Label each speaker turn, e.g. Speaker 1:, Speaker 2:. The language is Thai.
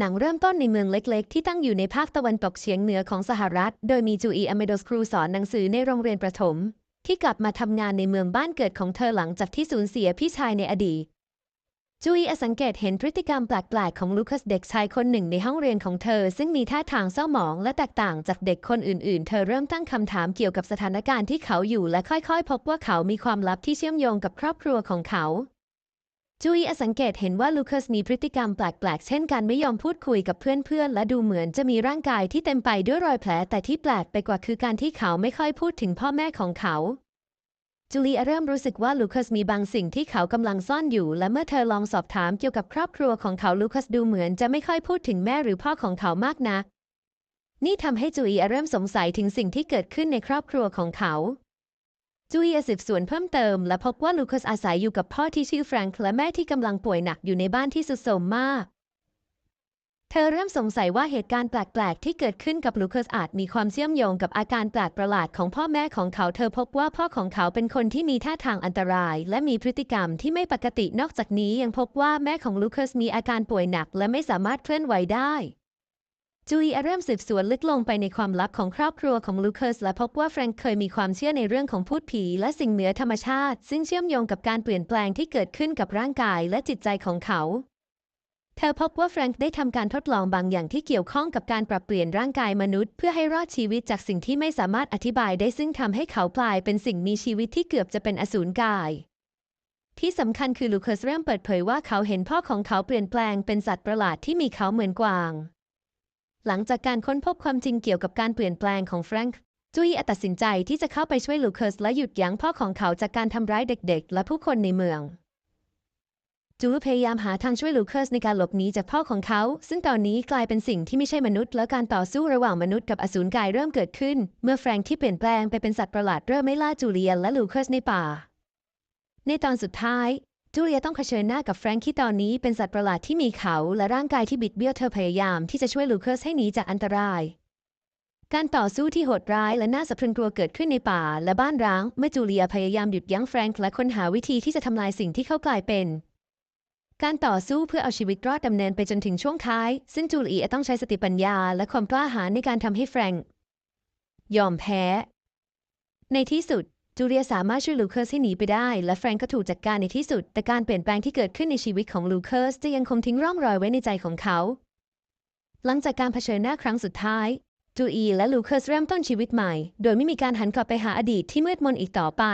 Speaker 1: หนังเริ่มต้นในเมืองเล็กๆ ที่ตั้งอยู่ในภาคตะวันตกเฉียงเหนือของสหรัฐ โดยมีจูอีอเมโดสครูสอนหนังสือในโรงเรียนประถม ที่กลับมาทำงานในเมืองบ้านเกิดของเธอหลังจากที่สูญเสียพี่ชายในอดีต จูอีสังเกตเห็นพฤติกรรมแปลกๆ ของลูคัสเด็กชายคนหนึ่งในห้องเรียนของเธอ ซึ่งมีท่าทางเศร้าหมองและแตกต่างจากเด็กคนอื่นๆ เธอเริ่มตั้งคำถามเกี่ยวกับสถานการณ์ที่เขาอยู่และค่อยๆ พบว่าเขามีความลับที่เชื่อมโยงกับครอบครัวของเขา จูอีสังเกตเห็นว่าลูคัสมีพฤติกรรมแปลกๆ เช่นการไม่ยอมพูดคุยกับเพื่อนๆ และดูเหมือนจะมีร่างกายที่เต็มไปด้วยรอยแผล แต่ที่แปลกไปกว่าคือการที่เขาไม่ค่อยพูดถึงพ่อแม่ของเขา จูเลียเริ่มรู้สึกว่าลูคัสมีบางสิ่งที่เขากำลังซ่อนอยู่ และเมื่อเธอลองสอบถามเกี่ยวกับครอบครัวของเขาลูคัสดูเหมือนจะไม่ค่อยพูดถึงแม่หรือพ่อของเขามากนักนี่ทำให้จูเลียเริ่มสงสัยถึงสิ่งที่เกิดขึ้นในครอบครัวของเขา จูเลียสืบสวนเพิ่มเติมและพบว่าลูคัสอาศัยอยู่กับพ่อที่ชื่อแฟรงค์และแม่ที่กำลังป่วยหนักอยู่ในบ้านที่สุดโทรมมาก เธอเริ่มสงสัยว่าเหตุการณ์แปลก ๆ ที่เกิดขึ้นกับลูคัสอาจมีความเชื่อมโยงกับอาการแปลกประหลาดของพ่อแม่ของเขา เธอพบว่าพ่อของเขาเป็นคนที่มีท่าทางอันตราย และมีพฤติกรรมที่ไม่ปกตินอกจากนี้ยังพบว่าแม่ของลูคัสมีอาการป่วยหนัก และไม่สามารถเคลื่อนไหวได้ จูอีเริ่มสืบสวนลึกลงไปในความลับของครอบครัวของลูคัสและพบว่าแฟรงค์เคยมีความเชื่อในเรื่องของพูดผีและสิ่งเหนือธรรมชาติ ซึ่งเชื่อมโยงกับการเปลี่ยนแปลงที่เกิดขึ้นกับร่างกายและจิตใจของเขา เธอพบว่าแฟรงค์ได้ทำการทดลองบางอย่างที่เกี่ยวข้องกับการปรับเปลี่ยนร่างกายมนุษย์ เพื่อให้รอดชีวิตจากสิ่งที่ไม่สามารถอธิบายได้ซึ่งทำให้เขากลายเป็นสิ่งมีชีวิตที่เกือบจะเป็นอสูรกายที่สำคัญคือลูคัสเริ่มเปิดเผยว่าเขาเห็นพ่อของเขาเปลี่ยนแปลงเป็นสัตว์ประหลาดที่มีเขาเหมือนกวาง หลังจากการค้นพบความจริงเกี่ยวกับการเปลี่ยนแปลงของแฟรงค์จุยตัดสินใจที่จะเข้าไปช่วยลูคัสและหยุดยั้งพ่อของเขาจากการทำร้ายเด็กๆ และผู้คนในเมือง จูพยายามหาทางช่วยลูคัสในการหลบหนีจากพ่อของเขา ซึ่งตอนนี้กลายเป็นสิ่งที่ไม่ใช่มนุษย์ และการต่อสู้ระหว่างมนุษย์กับอสูรกายเริ่มเกิดขึ้น เมื่อแฟรงค์ที่เปลี่ยนแปลงไปเป็นสัตว์ประหลาดเริ่มไม่ล่าจูเลียและลูคัสในป่า ในตอนสุดท้าย จูเลียต้องเผชิญหน้ากับแฟรงค์ที่ตอนนี้เป็นสัตว์ประหลาดที่มีเขาและร่างกายที่บิดเบี้ยวเธอพยายามที่จะช่วยลูคัสให้หนีจากอันตราย การต่อสู้ที่โหดร้ายและน่าสะพรึงกลัวเกิดขึ้นในป่าและบ้านร้าง เมื่อจูเลียพยายามหยุดยั้งแฟรงค์และค้นหาวิธีที่จะทำลายสิ่งที่เขากลายเป็น การต่อสู้เพื่อเอาชีวิตรอดดำเนินไปจนถึงช่วงท้าย ซึ่งจูเลียต้องใช้สติปัญญาและความกล้าหาญในการทำให้แฟรงค์ยอมแพ้ ในที่สุด จูเลียสามารถช่วยลูคัสให้หนีไปได้ และแฟรงก์ก็ถูกจัดการในที่สุด แต่การเปลี่ยนแปลงที่เกิดขึ้นในชีวิตของลูคัสจะยังคงทิ้งร่องรอยไว้ในใจของเขา หลังจากการเผชิญหน้าครั้งสุดท้ายจูอีและลูคัสเริ่มต้นชีวิตใหม่ โดยไม่มีการหันกลับไปหาอดีตที่มืดมนอีกต่อไป